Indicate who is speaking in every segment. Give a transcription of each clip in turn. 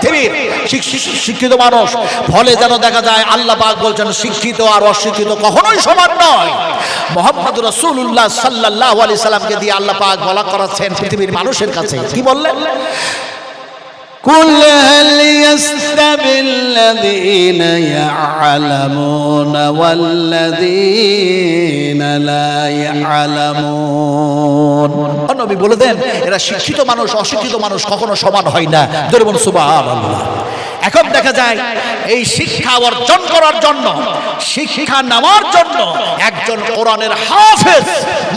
Speaker 1: পৃথিবীর শিক- শিক- শিক্ষিত মানুষ। ফলে যেন দেখা যায় আল্লাহ পাক বলছেন, শিক্ষিত আর অশিক্ষিত কখনোই সমান নয়। মোহাম্মদ রসুল্লাহ সাল্লাহ আলি সাল্লামকে দিয়ে আল্লাহ পাক বলা করাচ্ছেন পৃথিবীর মানুষের কাছে। কি বললেন?
Speaker 2: قل هل يستوي الذين يعلمون والذين لا يعلمون
Speaker 1: নবী বলে দেন এরা শিক্ষিত মানুষ অশিক্ষিত মানুষ কখনো সমান হয় না দরবন সুবহানাল্লাহ এখন দেখা যায় এই শিক্ষা অর্জন করার জন্য শিক্ষা নেওয়ার জন্য একজন কোরআনের হাফেজ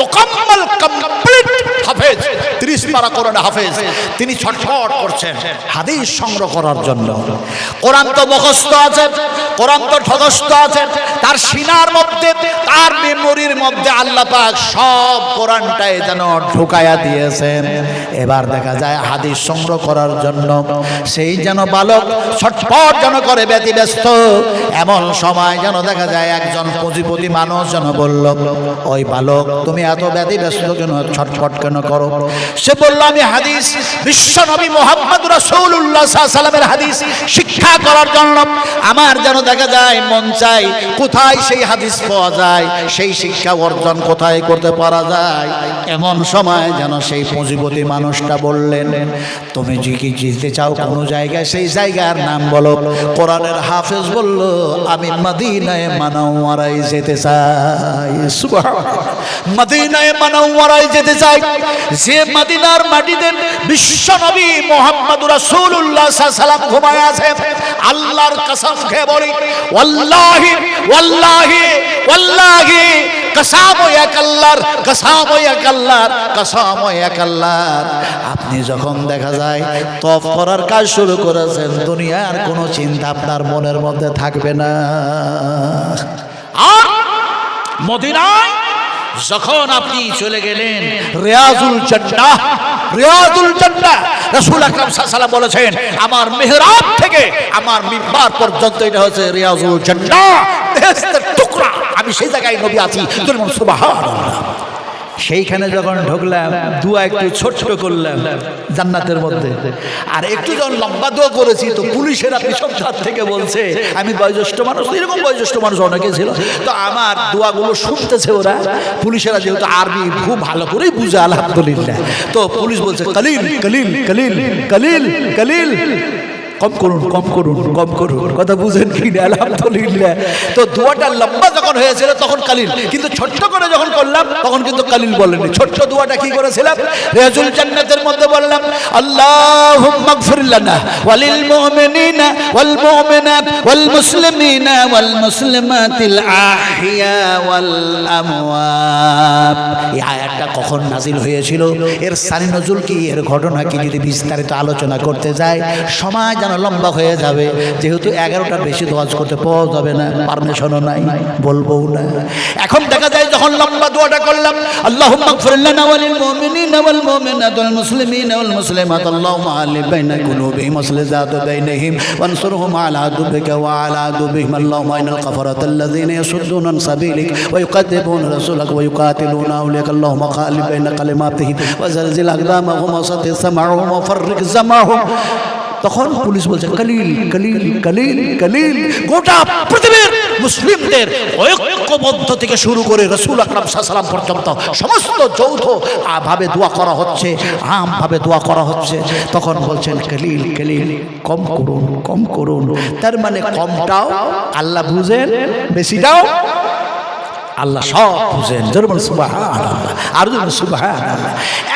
Speaker 1: মোকাম্মল কমপ্লিট হাফেজ ত্রিশ পারা কোরআন হাফেজ, তিনি ছটফট করছেন হাদিস সংগ্রহ করার জন্য। কোরআন তো মুখস্থ আছে, কোরআন তো ঠগস্থ আছে, তার সিনার মধ্যে, তার মেমোরির মধ্যে আল্লাহ পাক সব কোরআনটাই যেন ঢুকায়া দিয়েছেন। এবার দেখা যায় হাদিস সংগ্রহ করার জন্য সেই যেন বালক ছটফট যেন করে ব্যতিব্যস্ত, এমন সময় যেন দেখা যায় একজন পুঁজিপতি মানুষ যেন বলল, ওই বালক, তুমি এত ব্যতিব্যস্ত কেন? ছটফট কেন করো। সে বলল, আমি হাদিস, বিশ্ব নবী মোহাম্মদ রাসূলুল্লাহ সাল্লামের হাদিস শিক্ষা করার জন্য। আমার যেন দেখা যায়, মন চাই, কোথায় সেই হাদিস পাওয়া যায়, সেই শিক্ষা অর্জন কোথায় করতে পারা যায়? এমন সময় যেন সেই পুঁজিপতি মানুষটা বললেন, তুমি যে কি যেতে চাও কোনো জায়গায়, সেই জায়গার নাম বলো। কোরআনের হাফেজ বলল, আমি মদিনায় মানাওয়ারাই যেতে চাই। মদিনায় মানাওয়ারাই যেতে চাই। যে মদিনার মাটিতে বিশ্ব নবী মোহাম্মদ রাসূলুল্লাহ সাল্লাম ঘুমায় আছে, আল্লাহর কসম খেয়ে বলি, ওয়াল্লাহি ওয়াল্লাহি ওয়াল্লাহি এক আল্লাহর এক আল্লাহর এক আল্লাহর। আপনি যখন দেখা যায় তফ করার কাজ শুরু করেছেন, দুনিয়ার কোনো চিন্তা আপনার মনের মধ্যে থাকবে না। আর মদিনায় যখন আপনি চলে গেলেন, রেয়াজুল জান্নাহ রেয়াজুল জান্নাহ, রাসূল আকরাম সাল্লাল্লাহু বলেছেন, আমার মেহরাব থেকে আমার মিম্বার পর্যন্ত এটা হচ্ছে রিয়াজুল জান্নাহ, বেহেশতের টুকরা। আমি সেই জায়গায় নবী আছি। সুবহানাল্লাহ। সেইখানে যখন ঢুকলাম, দুয়া একটু ছোট্ট করলাম জান্নাতের মধ্যে। আর একটু যখন লম্বা দোয়া করেছি, তো পুলিশেরা পিছন ধার থেকে বলছে, আমি বয়োজ্যেষ্ঠ মানুষ। এরকম বয়োজ্যেষ্ঠ মানুষ অনেকে ছিল। তো আমার দোয়াগুলো শুনতেছে ওরা। পুলিশেরা যেহেতু আরবি খুব ভালো করেই বুঝে, আলহামদুলিল্লাহ। তো পুলিশ বলছে, কালিল কালিল কালিল কালিল কালিল। কম করুন কম করুন কম করুন। কথা বুঝেন কি না? আলহামদুলিল্লাহ। তো দোয়াটা লম্বা যখন হয়েছিল তখন কালিল। কিন্তু ছোট্ট করে যখন করলাম, তখন কিন্তু কালিল বলেনি। ছোট্ট দোয়াটা কি করেছিলাম? রেজুল জান্নাতের মধ্যে বললাম, আল্লাহুম্মা গফির লানা ওয়ালিল মুমিনিনা ওয়াল মুমিনাত ওয়াল মুসলিমিনা ওয়াল মুসলিমাতিল আহইয়া ওয়াল আমওয়াত। এই আয়াতটা কখন নাজিল হয়েছিল? এর সানি নজুল কি? এর ঘটনা কি? যদি বিস্তারিত আলোচনা করতে যায়, সময় যেন লম্বা হয়ে যাবে। যেহেতু এগারোটার বেশি দোয়াজ করতে পাওয়া যাবে না পারমিশনও নাই বলব না। এখন দেখা যায় যখন লম্বা দোয়াটা করলাম, আল্লাহুম্মা গফির লানা ওয়ালিল মুমিনিনা ওয়াল মুমিনাত ওয়াল মুসলিমিনা ওয়াল মুসলিমাত আল্লাহুম্মা আলিফ বাইনা কুলুবিহিম ওয়াসলিহ যাত বাইনহিম ওয়ানসুরহুম আলা আদুবিকা ওয়া আলা আদুবিহিম আল্লাহুম্মা ইন্নাল কাফারাতা আল্লাযীনা ইয়াসুদ্দুনা আন সাবিলিক ওয়া ইউকাদ্দিবুনা রাসূলাক ওয়া তখন পুলিশ বলছে, কালিল কালিল কালিল কালিল। গোটা পৃথিবীর মুসলিমদের ঐক্যবদ্ধ থেকে শুরু করে রসুল আকরাম সাল্লাম পর্যন্ত সমস্ত যৌথ ভাবে দোয়া করা হচ্ছে আম ভাবে দোয়া করা হচ্ছে। তখন বলছেন, কালিল কালিল, কম করুন কম করুন। তার মানে কমটাও আল্লাহ বুঝেন, বেশিটাও আল্লাহ সব বুঝেন। যেমন সুবাহ আর যেমন সুবাহ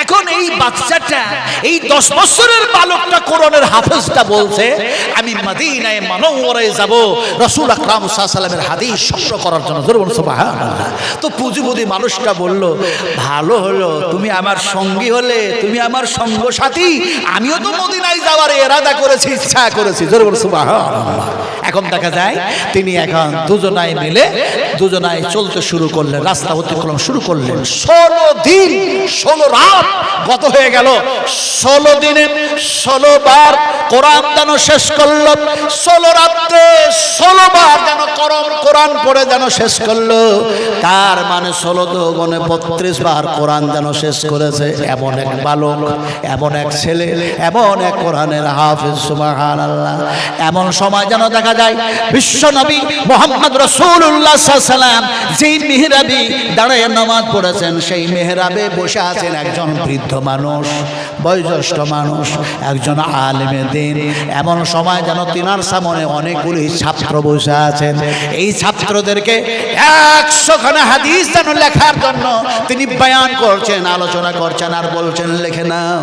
Speaker 1: এখন এই বাচ্চাটা, এই দশ বছরের বালকটা কোরআনের হাফেজটা বলছে, আমি মদিনায় মানবরায় যাব, রসুল আকরাম সাল্লামের হাদিস সংগ্রহ করার জন্য। যেমন সুবাহ তো পুঁজিবুদি মানুষটা বলল, ভালো হলো, তুমি আমার সঙ্গী হলে, তুমি আমার সঙ্গ সাথী আমিও তো মদিনায় যাওয়ার এরাদা করেছি, ইচ্ছা করেছি। যেমন সুবাহ এখন দেখা যায়, তিনি এখন দুজনায় মিলে, দুজনায় চলতে শুরু করলেন, রাস্তা অতিক্রম শুরু করলেন। ষোলো দিন, ষোলো রাত গত হয়ে গেল। ষোলো দিনে ষোলো বার কোরআন যেন শেষ করল। ষোলো রাত্রে ষোলো বার যেন করম কোরআন পড়ে যেন শেষ করল। তার মানে ষোলো দোগনে বত্রিশ বার কোরআন যেন শেষ করেছে। এমন এক বালক, এমন এক ছেলে, এমন এক কোরআনের হাফিজ সুবাহান আল্লাহ এমন সময় যেন দেখা যায়, বিশ্ব নবী মোহাম্মদ রসুল্লাহ সাল্লাম মেহরাবি দাঁড়ায় নামাজ পড়েছেন, সেই মেহরাবে বসে আছেন একজন বৃদ্ধ মানুষ, বয়োজ্যেষ্ঠ মানুষ, একজন আলেমে দিন। এমন সময় যেন তিনার সামনে অনেকগুলি ছাত্র বসে আছেন। এই ছাত্রদেরকে একশোখানা হাদিস যেন লেখার জন্য তিনি বয়ান করছেন, আলোচনা করছেন আর বলছেন, লেখে নাও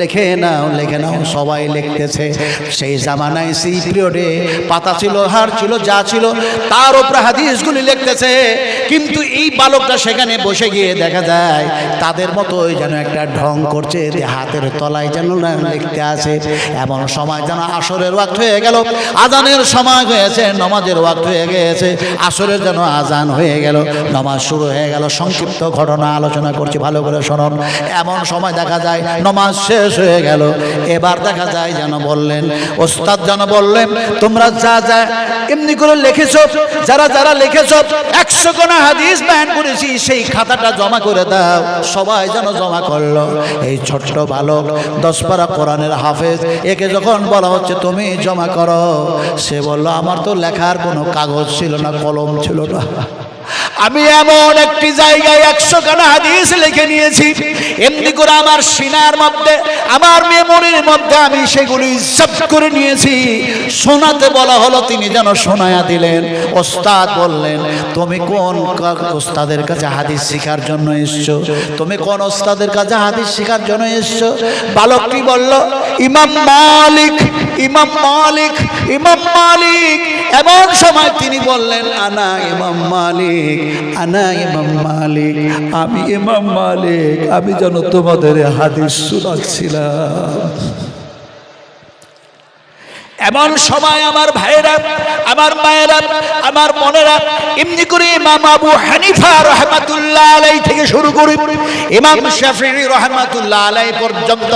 Speaker 1: লেখে নাও লেখে নাও। সবাই লিখতেছে। সেই জামানায় সেই পিরিয়ডে পাতা ছিল হার ছিল, যা ছিল, তার উপরে হাদিসগুলি লিখতেছে। কিন্তু এই বালকটা সেখানে বসে গিয়ে দেখা যায়, তাদের মতো ওই যেন একটা ঢং করছে, যে হাতের তলায় যেন লিখতে আছে এমন সময় যেন আসরের ওয়াক্ত হয়ে গেল, আজানের সময় হয়েছে, নমাজের ওয়াক্ত হয়ে গেছে, আসরের যেন আজান হয়ে গেল, নমাজ শুরু হয়ে গেল, সংক্ষিপ্ত ঘটনা আলোচনা করছি, ভালো করে শোনন। এমন সময় দেখা যায়, নমাজ শেষ হয়ে গেল, এবার দেখা যায় যেন বললেন, ওস্তাদ যেন বললেন, তোমরা যা যা এমনি করে লিখেছ, যারা যারা লিখেছ, একশো কোনা হাদিস ব্যান করেছি, সেই খাতাটা জমা করে দাও। সবাই যেন জমা করল। এই ছোট্ট বালক, দশ পারা কোরআনের হাফেজ, একে যখন বলা হচ্ছে, তুমি জমা করো, সে বলল, আমার তো লেখার কোনো কাগজ ছিল না, কলম ছিল না। আমি এমন একটি জায়গায় একশো খানা হাদিস লিখে নিয়েছি। এমনি করে আমার সিনার মধ্যে, আমার মেমোরির মধ্যে আমি সেগুলি সব করে নিয়েছি। শোনাতে বলা হলো, তিনি যেন শোনায়া দিলেন। ওস্তাদ বললেন, তুমি কোন ওস্তাদের কাছে হাদিস শেখার জন্য এসছো? তুমি কোন ওস্তাদের কাছে হাদিস শেখার জন্য এসছো? বালকটি বলল, ইমাম মালিক ইমাম মালিক ইমাম মালিক এমন সময় তিনি বললেন, আনা ইমাম মালিক, আনা ইমাম মালিক, আমি ইমাম মালিক, আমি যেন তোমাদের হাদিস শোনাচ্ছিলাম। এমন সময় আমার ভাইয়েরা, আমার মায়েরা, আমার মনেরা এমনি করে ইমাম আবু হানিফা রহমাতুল্লাহ আলাই থেকে শুরু করি ইমাম শাফিঈ রহমাতুল্লাহ আলাই পর্যন্ত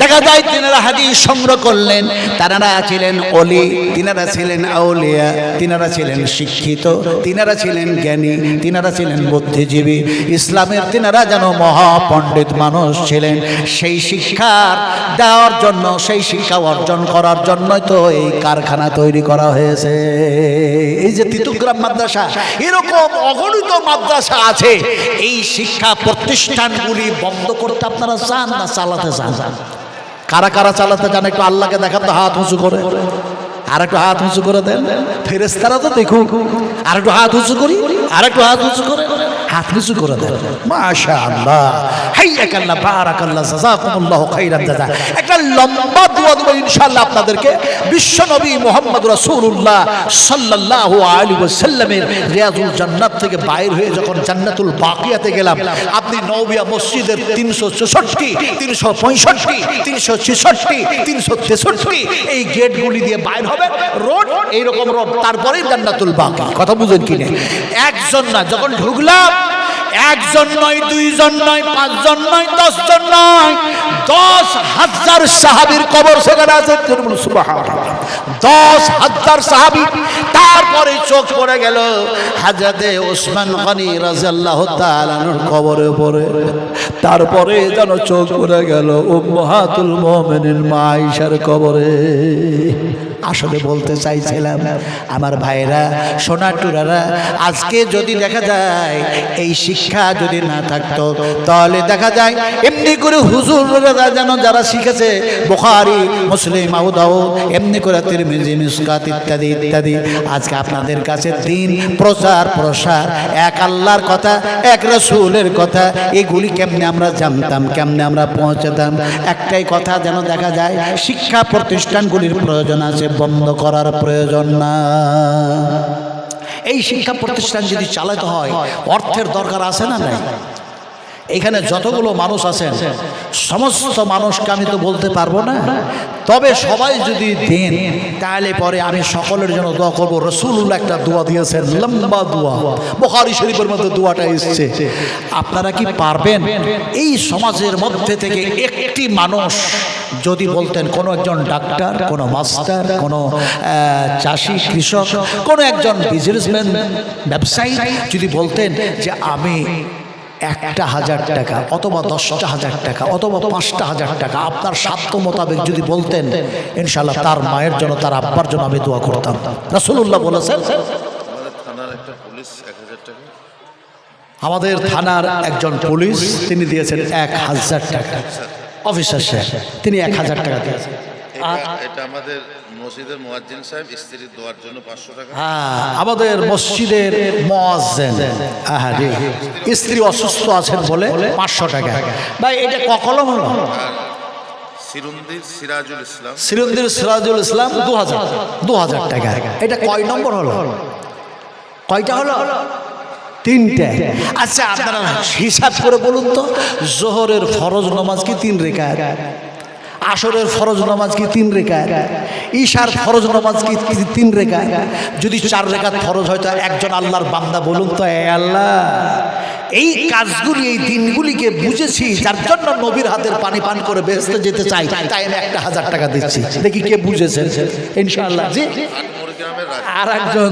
Speaker 1: দেখা যায় তিনারা হাদিস সংগ্রহ করলেন। তারা ছিলেন অলি তিনারা ছিলেন আউলিয়া, তিনারা ছিলেন শিক্ষিত, তিনারা ছিলেন জ্ঞানী, তিনারা ছিলেন বুদ্ধিজীবী। ইসলামের তিনারা যেন মহাপণ্ডিত মানুষ ছিলেন, সেই শিক্ষা দেওয়ার জন্য, সেই শিক্ষা অর্জন করার জন্যই তো এই কারখানা তৈরি করা হয়েছে। এই যে তিতুগ্রাম মাদ্রাসা, এরকম অগণিত মাদ্রাসা আছে। এই শিক্ষা প্রতিষ্ঠানগুলি বন্ধ করতে আপনারা চান না চালাতে চান? কারা কারা চালাতে চান? একটু আল্লাহকে দেখান তো, হাত উঁচু করে। আর একটু হাত উঁচু করে দেন। ফেরেস্তারা তো দেখুক। আর একটু হাত উঁচু করি, আর একটু হাত উঁচু করে। হাত নিচু করে দেন মাশা আল্লাহ হাইয়াক আল্লাহ বারাক আল্লাহ জাযাকুমুল্লাহু খাইরান জাযা। একটা লম্বা দোয়া দেব ইনশাআল্লাহ আপনাদেরকে। বিশ্ব নবী মুহাম্মদ রাসূলুল্লাহ সাল্লাল্লাহু আলাইহি ওয়াসাল্লামের জান্নাত থেকে বাইর হয়ে যখন জান্নাতুল বাকিয়াতে গেলাম, আপনি নওবিয়া মসজিদের 364 365 366 363 এই গেটগুলি দিয়ে বাইর হবে। রোড, এইরকম রোড, তারপরেই জান্নাতুল বাকি কথা বুঝেন কি না একজন না, যখন ঢুকলাম একজন নয়, দুইজন নয়, পাঁচজন নয়, দশজন নয়, দশ হাজার সাহাবির কবর সেখানে আছে। দশ হাজার সাহাবি, তারপরে চোখ পড়ে গেল হাজরাতে ওসমান গনি রাজাল্লাহ তালানোর কবরে পড়ে তারপরে যেন চোখ পড়ে গেল উম্মাহাতুল মুমিনিন মা আয়েশার কবরে আসলে বলতে চাইছিলাম, আমার ভাইরা, সোনাটুরারা, আজকে যদি দেখা যায়, এই শিক্ষা যদি না থাকতো, তাহলে দেখা যায়, এমনি করে হুজুররা যেন যারা শিখেছে, বোখারি, মুসলিম দাউদ, এমনি করে তিরমিজি, মিসকাত ইত্যাদি ইত্যাদি, আজকে আপনাদের কাছে দিন, প্রচার, প্রসার, এক আল্লাহর কথা, এক রসুলের কথা, এগুলি কেমনে আমরা জানতাম, কেমনে আমরা পৌঁছাতাম? একটাই কথা যেন দেখা যায়, শিক্ষা প্রতিষ্ঠানগুলির প্রয়োজন আছে বন্ধ করার প্রয়োজন না। এই শিক্ষা প্রতিষ্ঠান যদি চালাতে হয়, অর্থের দরকার আছে না নাই? এখানে যতগুলো মানুষ আছেন, সমস্ত মানুষকে আমি তো বলতে পারব না। তবে সবাই যদি দেন তাহলে পরে আমি সকলের জন্য দোয়া করব। রসুল্লাহ একটা দোয়া দিয়েছেন লম্বা দোয়া। বোখারি শরীফের মধ্যে দোয়াটা এসছে। আপনারা কি পারবেন? এই সমাজের মধ্যে থেকে একটি মানুষ যদি বলতেন কোনো একজন ডাক্তার কোনো মাস্টার কোনো চাষি কৃষক কোনো একজন বিজনেসম্যান ব্যবসায়ী যদি বলতেন যে আমি একটা হাজার টাকা অথবা দশটা হাজার টাকা অথবা পাঁচটা হাজার টাকা। আপনার সাধ্য মোতাবেক যদি বলতেন ইনশাল্লাহ তার মায়ের জন্য তার আব্বার জন্য আমি দোয়া করতাম। রাসুল্লাহ বলেছেন
Speaker 3: আমাদের থানার
Speaker 1: একজন পুলিশ তিনি দিয়েছেন এক হাজার টাকা। অফিসার সাহেব তিনি এক হাজার টাকা দিয়েছেন।
Speaker 3: এটা আমাদের মসজিদের মোয়াজ্জিন সাহেব স্ত্রীর দোয়ার জন্য পাঁচশো টাকা।
Speaker 1: হ্যাঁ আমাদের মসজিদের মোয়াজ্জেন। জি স্ত্রী অসুস্থ আছেন বলে পাঁচশো টাকা। ভাই এটা কলম হলো?
Speaker 3: সিরুন্দির সিরাজুল ইসলাম।
Speaker 1: সিরুদ্দিন সিরাজুল ইসলাম দু হাজার দু হাজার টাকা। এটা কয় নম্বর হলো? কয়টা হলো? তিনটে। আচ্ছা আপনারা হিসাব করে বলুন তো জোহরের ফরজ নামাজ কি তিন রেখা আসরের ফরজ নামাজ কি তিন রেখা ঈশার ফরজ নামাজ কি তিন রেখা যদি চার রেখা ফরজ হয় তো একজন আল্লাহর বান্দা বলুন তো আল্লাহ এই কাজগুলি এই দিনগুলিকে বুঝেছি যার জন্য নবীর হাতের পানি পান করে বেহেস্তে যেতে চাই তাই আমি একটা হাজার টাকা দিচ্ছি। দেখি কে বুঝেছেন ইনশাআল্লাহ জি। আর একজন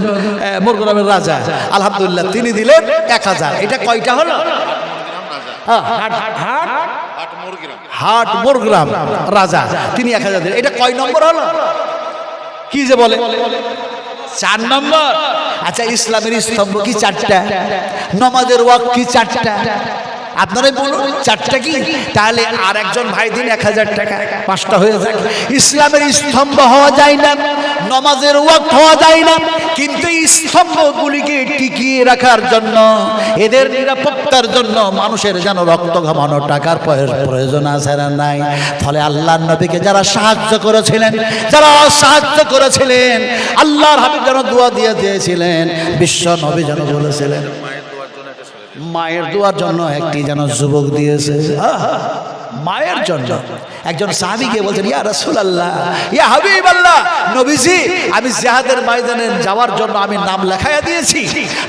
Speaker 1: মোরগ্রামের রাজা আলহামদুলিল্লাহ তিনি দিলেন এক হাজার। এটা কয়টা হলো? হ্যাঁ, হাট হাট। হাট মোরগ্রাম। রাজা, তিনি এক হাজার এটা কয় নম্বর হলো? কি যে বলে? চার নম্বর। আচ্ছা ইসলামের স্তম্ভ কি চারটা? নমাজের ওয়াক কি চারটা? আপনারাই বলুন, চারটা কি? তাহলে আর একজন ভাই দিন এক হাজার টাকা, পাঁচটা হয়ে যায় ইসলামের স্তম্ভ হওয়া যায় না, নমাজের ওয়াক হওয়া যায় না, কিন্তু স্তম্ভগুলিকে টিকিয়ে রাখার জন্য, এদের নিরাপত্তার জন্য মানুষের যেন রক্ত ঘামানো টাকার প্রয়োজন আছে না নাই। ফলে আল্লাহর নবীকে যারা সাহায্য করেছিলেন, যারা সাহায্য করেছিলেন, আল্লাহর হাবিব যেন দোয়া দিয়ে দিয়েছিলেন, বিশ্ব নবী যেন বলেছিলেন
Speaker 3: মায়ের দোয়ার জন্য একটা
Speaker 1: যেন যুবক দিয়েছে। আহা, মায়ের জন্য। একজন সাহাবিকে বলছেন ইয়া রাসূলুল্লাহ ইয়া হাবিবাল্লাহ নবীজি আমি জিহাদের ময়দানে যাওয়ার জন্য আমি নাম লেখাইয়া দিয়েছি।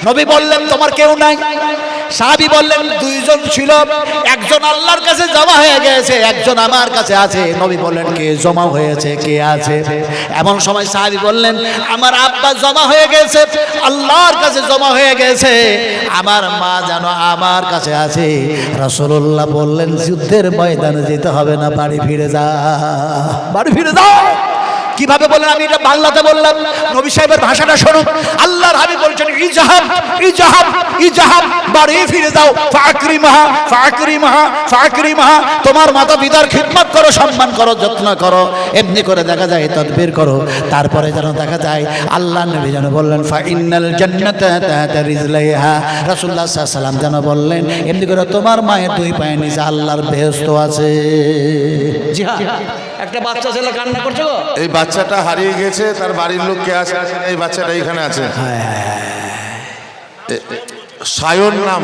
Speaker 1: নবী বললেন তোমার কেউ নাই? সাহাবি বললেন, দুইজন ছিল, একজন আল্লাহর কাছে জমা হয়ে গেছে, একজন আমার কাছে আছে। নবী বললেন, কে জমা হয়েছে, কে আছে? এমন সময় সাহাবি বললেন, আমার আব্বা জমা হয়ে গেছে, আল্লাহর কাছে জমা হয়ে গেছে, আমার মা যেন আমার কাছে আছে। রাসূলুল্লাহ বললেন, যুদ্ধের ময়দানে যেতে হবে না, বাড়ি ফিরে যা। বাড়ি ফিরে যাও কীভাবে বললেন? আমি এটা বাংলাতে বললাম। নবী সাহেবের ভাষাটা শুনুন। আল্লাহর হাবিব বলছেন ইজাহাব ইজাহাব ইজাহাব বাড়ি ফিরে যাও ফাকরিমাহা ফাকরিমাহা ফাকরিমাহা। তোমার মাতা পিতার খিদমত করো সম্মান করো যত্ন করো। এমনি করে দেখা যায় তদবির করো। তারপরে যেন দেখা যায় আল্লাহ নবী যেন বললেন ফা ইন্নাল জান্নাতা তাহাতা রিজলাইহা। রাসূলুল্লাহ সাল্লাল্লাহু আলাইহি সাল্লাম যেন বললেন এমনি করে তোমার মায়ের দুই পায়ে নিচে আল্লাহর বেহেশত আছে। জি হ্যাঁ একটা বাচ্চা ছেলে কান্না করছে গো।
Speaker 3: এই বাচ্চাটা হারিয়ে গেছে তার বাড়ির লোক কে আছে? এই বাচ্চাটা এখানে আছে। সায়ন নাম।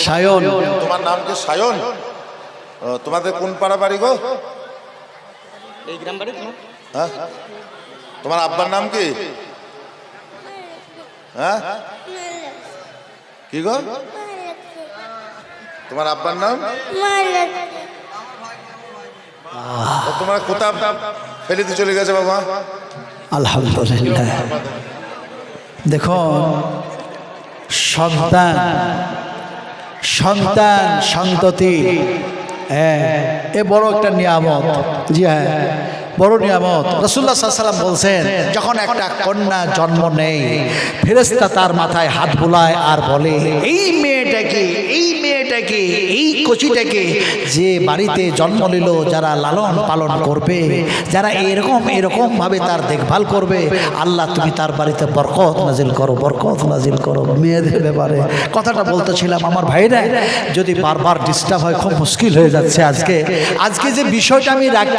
Speaker 1: সায়ন।
Speaker 3: তোমার নাম কি সায়ন? ও, তোমাদের কোন পাড়া বাড়ি গো? হ্যাঁ? তোমার আব্বার নাম কি? হ্যাঁ? কি গো? তোমার আব্বার নাম? ও, তোমার কোথাও ফেলিতে চলে গেছে বাবা।
Speaker 1: আলহামদুলিল্লাহ। দেখুন, সন্তান সন্তান, সন্ততি হ্যাঁ এ বড় একটা নিয়ামত। জি হ্যাঁ বড় নিয়ামত। রসুল্লাহ সাল্লাম বলছেন, যখন একটা কন্যা জন্ম নেই ফেরেস্তা তার মাথায় হাত বুলায় আর বলে, এই মেয়েটাকে এই মেয়েটাকে এই কচিটাকে যে বাড়িতে জন্ম নিল, যারা লালন পালন করবে, যারা এরকম এরকম ভাবে তার দেখভাল করবে, আল্লাহ তুমি তার বাড়িতে বরকত নাজিল করো, বরকত নাজিল করো। মেয়েদের ব্যাপারে কথাটা বলতেছিলাম আমার ভাইরা, যদি বারবার ডিস্টার্ব হয়, খুব মুশকিল হয়ে যাচ্ছে আজকে। আজকে যে বিষয়টা আমি রাখতে